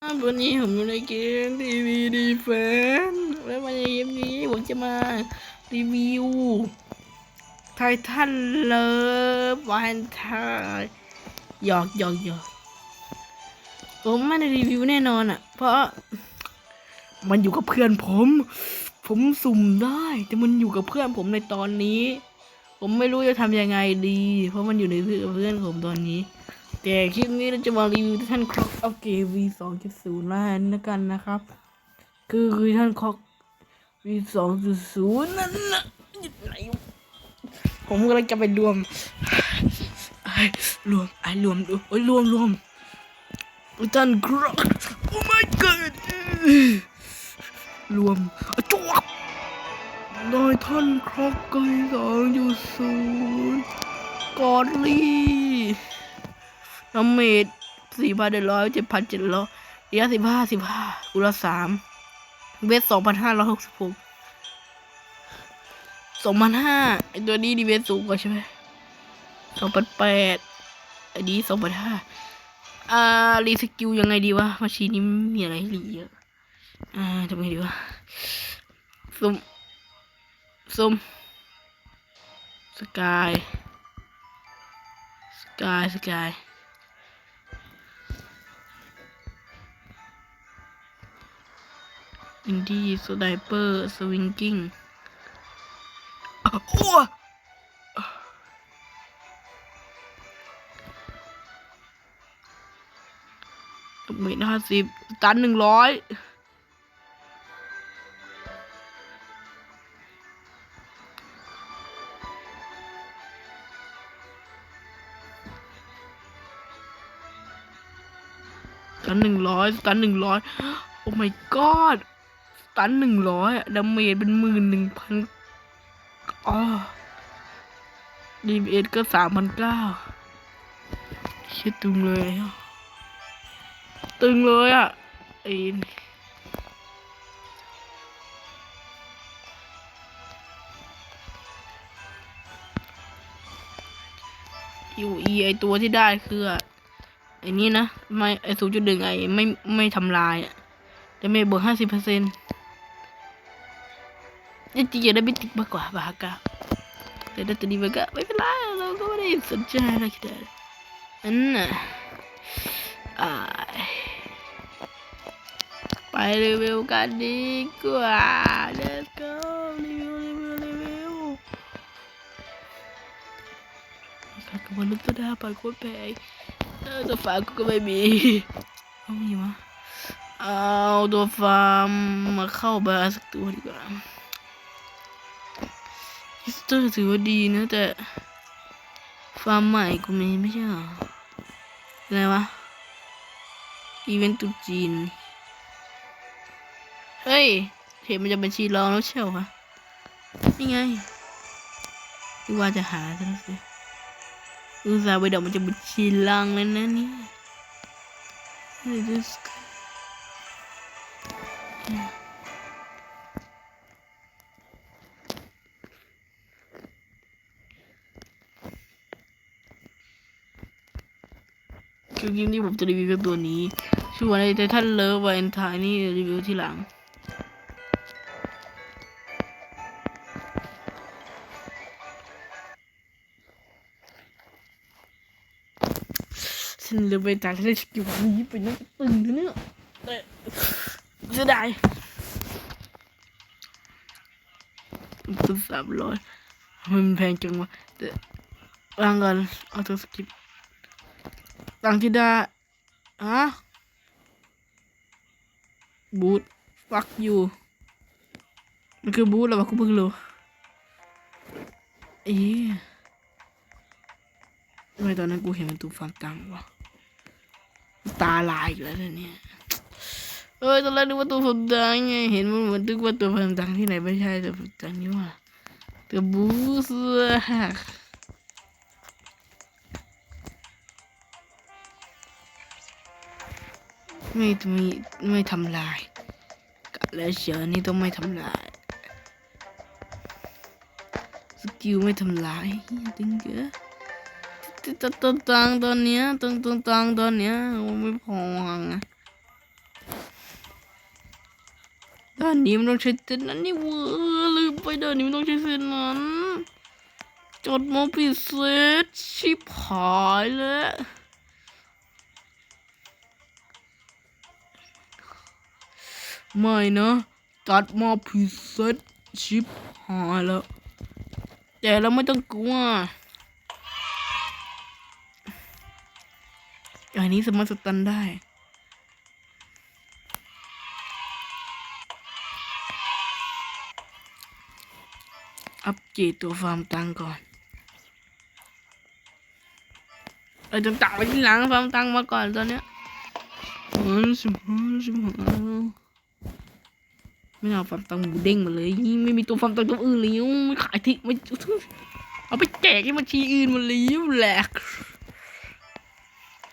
วันนี้ผมอยู่ในเกมทีวีดีแฟนแล้ววันนี้เกมนี้ผมจะมารีวิวไททันเลิฟวันไทยหยอกหยอกหยอกผมไม่ได้รีวิวแน่นอนอะ เพราะมันอยู่กับเพื่อนผม ผมสุ่มได้ แต่มันอยู่กับเพื่อนผมในตอนนี้ ผมไม่รู้จะทำยังไงดี เพราะมันอยู่ในเพื่อนผมตอนนี้ แต่คลิปนี้เราจะมารีวิวท่านครอกอัพเกม V สองจุดศูนย์แล้วกันนะครับ คือคือท่านครอก V สองจุดศูนย์นั่นนะอยู่ไหนผมกำลังจะไปรวมไอ้รวมไอ้รวมดูโอ้ยรวมรวมท่านครอกโอ้ my god รวมอะจวบโดยท่านครอกเกยสองจุดศูนย์กอดลี่ น้ำเมดสี่พันเจ็ดร้อยเจ็ดพันเจ็ดร้อยระยะสิบห้าสิบห้าอุละสามเวทสองพันห้าร้อยหกสิบหกสองพันห้าไอตัวนี้ดีเวทสูงกว่าใช่ไหมสองพันแปดอันนี้สองพันห้าอ่ารีสกิลยังไงดีวะมาชีนี้มีอะไรให้รีเยอะอ่าทำไงดีวะซุ่มซุ่มสกายสกายสกาย อินดี้สไนเปอร์สวิงกิ้งโอ้หมื่นห้าสิบตันหนึ่งร้อยสตันหนึ่งร้อยสตันหนึ่งร้อยโอ้ my god ตันหนึ่งร้อยดาเมจเป็นหมื่นหนึ่งพันอ๋อดีเอ็ดก็สามพันเก้าคิดตึงเลยอะตึงเลยอะไอ้นี่อยู่อีไอตัวที่ได้คือไอนี่นะ ไม่ไอศูนย์จุดหนึ่งไอไม่ไม่ทำลายอะไม่เบวกห้าสิบเปอร์เซ็นต์ จริงๆอยากได้บิติกมากกว่าบากาแต่ได้ตัวนี้มันก็ไม่เป็นไรเราก็ไม่ได้สนใจอะไรคิดอะไรอันน่ะอ่าไปรีวิวกันดีกว่า let's go รีวิวรีวิวรีวิวการกับมนุษย์ตัวดาปันโคตรแพงเออตัวฟาร์มกูก็ไม่มีเอามีวะเอาตัวฟาร์มมาเข้าบาร์สักตัวดีกว่าอิส เตอร์ถือว่าดีนะแต่ฟาร์มใหม่กูมีไม่ใช่หรอ อะไรวะ อีเวนต์ตุจีน เฮ้ยเห็นมันจะเป็นชีรองแล้วเชียววะนี่ไงว่าจะหาซะแล้วสิอุตส่าห์ไปดี๋ยวมันจะบุชีลังเลยนะนี่ย คลิปนี้ผมจะรีวิวกับตัวนี้ชื่อว่าในไททันเลิฟวาเอนไทน์นี่รีวิวที่หลังฉันเลยไปจากที่ได้สกิลนี้ไปนั่งตึงนะเนี่ยแต่เสียดายตึงสามร้อยมันแพงจังวะแต่วางกันเอาตัวสกิป ตังค์ที่ได้ฮะบูทฟักอยู่มันคือบูทแล้ววะกูเพิ่งรู้เอ๊ะทำไมตอนนั้นกูเห็นมันตูฟังตังวะตาลายอีกแล้วเนี่ยเอ้ยตอนแรกนึกว่าตัวฟังตังไงเห็นมันเหมือนนึกว่าตัวฟังตังที่ไหนไม่ใช่ตัวฟังตังนี่ว่าตัวบูส ไม่ไม่ไม่ทำลายกะแล้วเชียวนี่ต้องไม่ทำลายสกิลไม่ทำลายเฮียตึงเกอตังตังตอนเนี้ยตังตังตังตอนเนี้ยมันไม่พอไงด้านนี้มันต้องใช้เส้นนั้นนี่เว้ยลืมไปด้านนี้มันต้องใช้เส้นนั้นจดมาผิดเซตชิบหายแล้ว ไม่นะจัดมาผิเซตชิบหายแล้ว แต่เราไม่ต้องกลัวอันนี้สามารถสตันได้อัปเกรดตัวฟาร์มตังก่อน เออจะตักไปที่หลังฟาร์มตังมาก่อนตอนเนี้ยอืมสิบห้าสิบห้า ไม่เอาฟาร์มตังหมูเด้งมาเลย ไม่มีตัวฟาร์มตังตัวอื่นเลยไม่ขายทิ้งไม่เอาไปแจกให้บัญชีอื่นมาเลยแหลก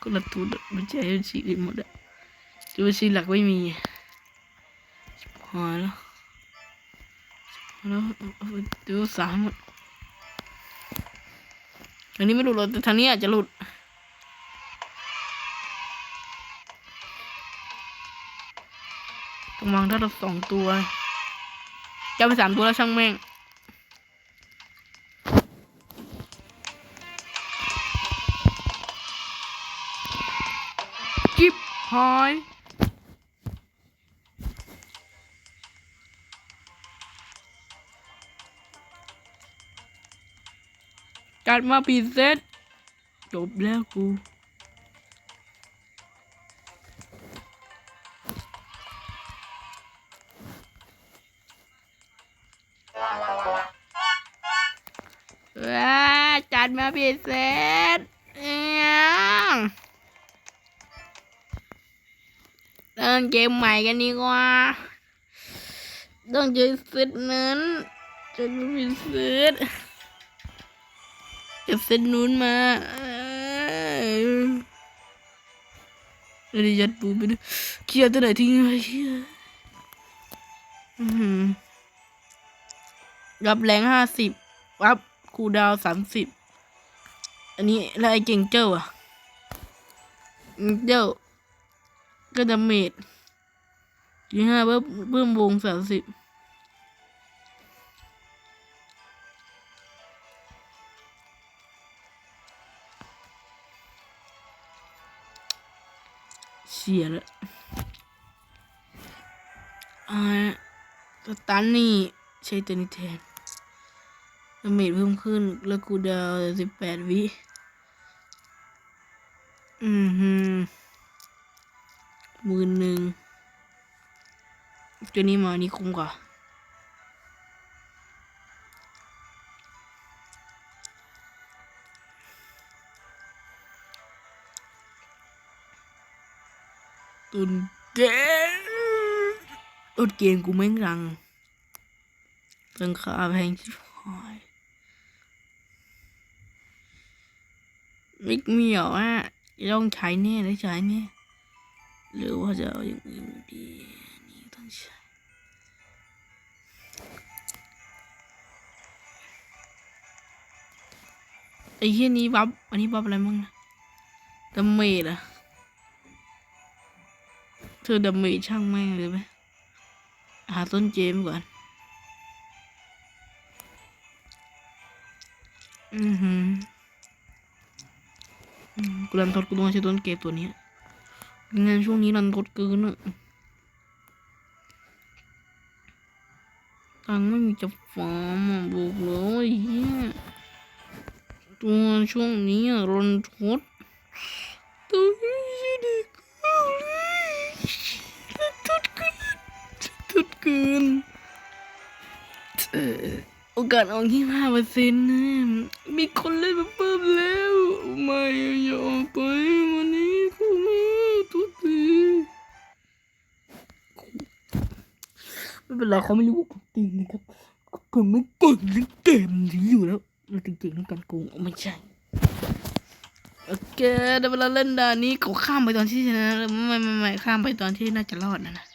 ก็ละทุนไม่ใช่บัญชีอื่นหมดอะตัวบัญชีหลักไม่มีชิบหายแล้วแล้วเอาไปดูสามหมดทางนี้ไม่หลุดหรอกแต่ทางนี้อาจจะหลุด ต้องวางถ้าเราสองตัวจะไปสามตัวแล้วช่างแม่งจิบหายจัดมาผิดเซตจบแล้วกู เซตเอียงเล่นเกมใหม่กันดีกว่า ต้องเจอเซตนั้นจะมาผิดเซตจะเซตนู้นมาเอ้ยเดี๋ยวยัดปูไปดูเคียร์ตัวไหนทิ้งไว้เชี่ยอื้อหือรับแรงห้าสิบรับคูดาวสามสิบ อันนี้แล้วไอ้เก่งเจ้าอะเจ้าก็ดาเมจยี่ห้าเพิ่มเพิ่มวงสามสิบเสียแล้วอ่าสตันนี่ใช้ตัวนี้แทนดาเมจเพิ่มขึ้นแล้วกูดาวสิบแปดวิ อืมฮึหมื่นหนึ่งตัวนี้มานี่คุ้มกว่าตุนเกมรถเกมกูแม่งรังราคาแพงชิบหายไม่มีเหรออะ จะต้องใช้แน่ได้ใช้แน่หรือว่าจะเอาอย่างอื่นดีนี่ต้องใช้ไอ้เหี้ยนี้บัฟอันนี้บัฟอะไรมั่งนะดาเมจอะเธอดาเมจช่างแม่งเลยไหมหาต้นเจมก่อน อือหืออืม กูรันทดกูต้องใช้ต้นเกมตัวนี้ยงานช่วงนี้รันทดเกินอะตังไม่มีจะฟาร์มบอกเลยเฮียตัวช่วงนี้รันทดตัวนี้ไม่ชด็กเอาเลยรันทดเกินทดเกินเออ โอกาสออกที่ห้าเปอร์เซ็นต์นะมีคนเล่นมาเพิ่มแล้วไม่ยออกไปวันนี้กูไม่ทุกทีไม่เป็นไรเขาไม่รู้ว่าผมตีนะครับผมไม่ก่งเล่นเกมนี้อยู่แล้วมันจริงๆต้องการโกงไม่ใช่โอเคได้เวลาเล่นด่านนี้เขาข้ามไปตอนที่ชนะแล้วไม่ไม่ไม่ข้ามไปตอนที่น่าจะรอดนะนะ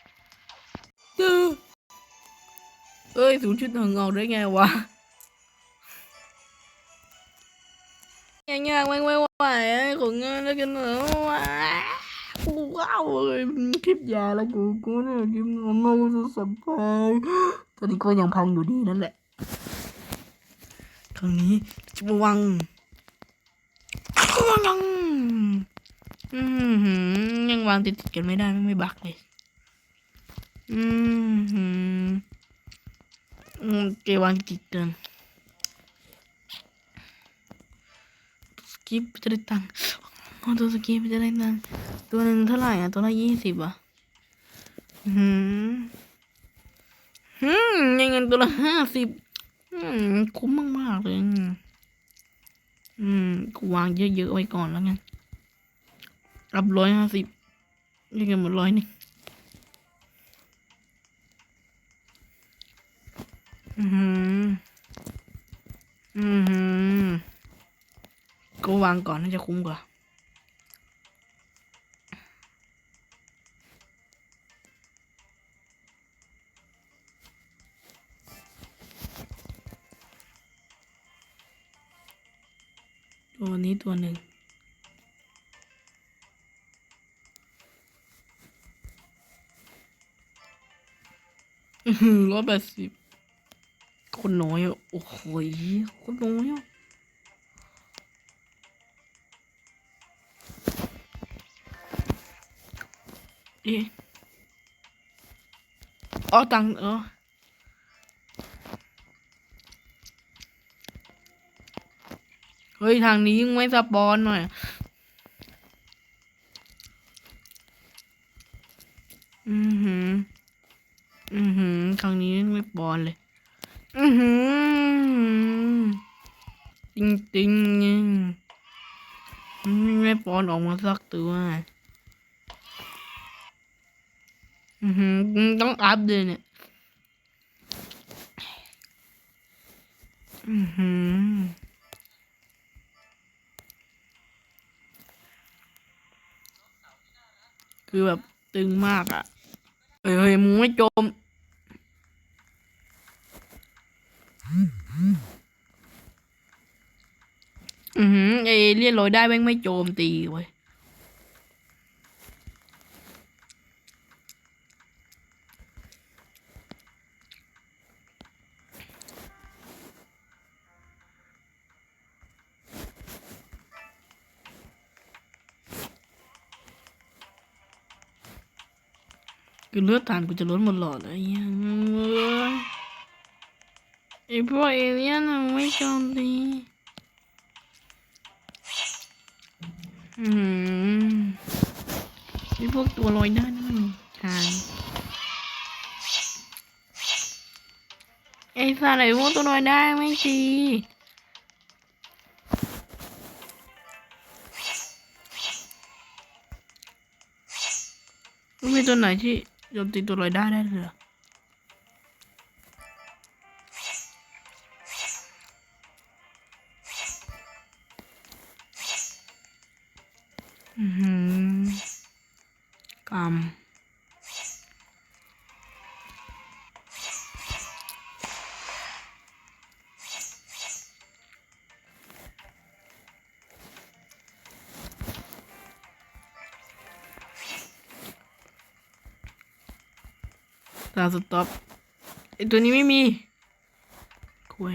เอ้ยศูนย์ชุดหงเงได้ไงวะยากๆไม่ไหวๆของเงินแล้วกันเหรอวะว้าวเอ้ยคลิปยาแล้วกูกูเนี่ยคลิปนอนนอนสุดสับไปตอนนี้ก็ยังพังอยู่ดีนั่นแหละครั้งนี้จะมาวังยังยังวางติดๆกันไม่ได้ไม่ไม่บักเลย อืม หืมอืมเกวางติดกันสกิปจะได้ตังค์อ๋อตัวสกิปจะได้ตังค์ตัวหนึ่งเท่าไหร่อะ ตัวละยี่สิบอะหืมหืมยังเงินตัวละห้าสิบอืมคุ้มมากๆเลยอืมกูวางเยอะๆไว้ก่อนแล้วกันรับร้อยห้าสิบยังไงหมดร้อยหนี่งอือหือ อือหือก็วางก่อนน่าจะคุ้มกว่า ตัวนี้ตัวหนึ่งร้อยแปดสิบ คนน้อยอะโอ้โหยคนน้อยอะเอ๊ะอ๋อตังเออเฮ้ย ทางนี้ยังไม่สปอนหน่อยอือหือ อือหือครั้งนี้ไม่ปอนเลย อือหือจริงจริงๆไม่ปอนออกมาสักตัวอือหือต้องอัพเลยเนี่ยอือหือคือแบบตึงมากอะเฮ้ยเฮ้ยมึงไม่จม อือหือเอเลี่ยนลอยได้แม่งไม่โจมตีเว้ยคือเลือดฐานกูจะล้นหมดหลอดแล้วยังเอ้ย ไอพวกเอเลี่ยนน่ะไม่โจมตีอืมไอพวกตัวลอยได้นั่นมันทางไอสัตว์ไอพวกตัวลอยได้ไม่ดีไม่มีตัวไหนที่โจมตีตัวลอยได้ได้เลย ตาสต็อปไอตัวนี้ไม่มีคุย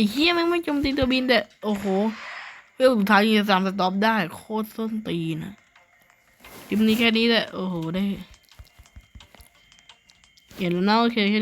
อ้เฮียแม่งไม่โจมตีตัวบินแต่โอ้โหเวลสุดท้ายยิงสามสต็อปได้โคตรส้นตีนะคลิปนี้แค่นี้แหละโอ้โหได้เห็นแล้วนะโอเคแค่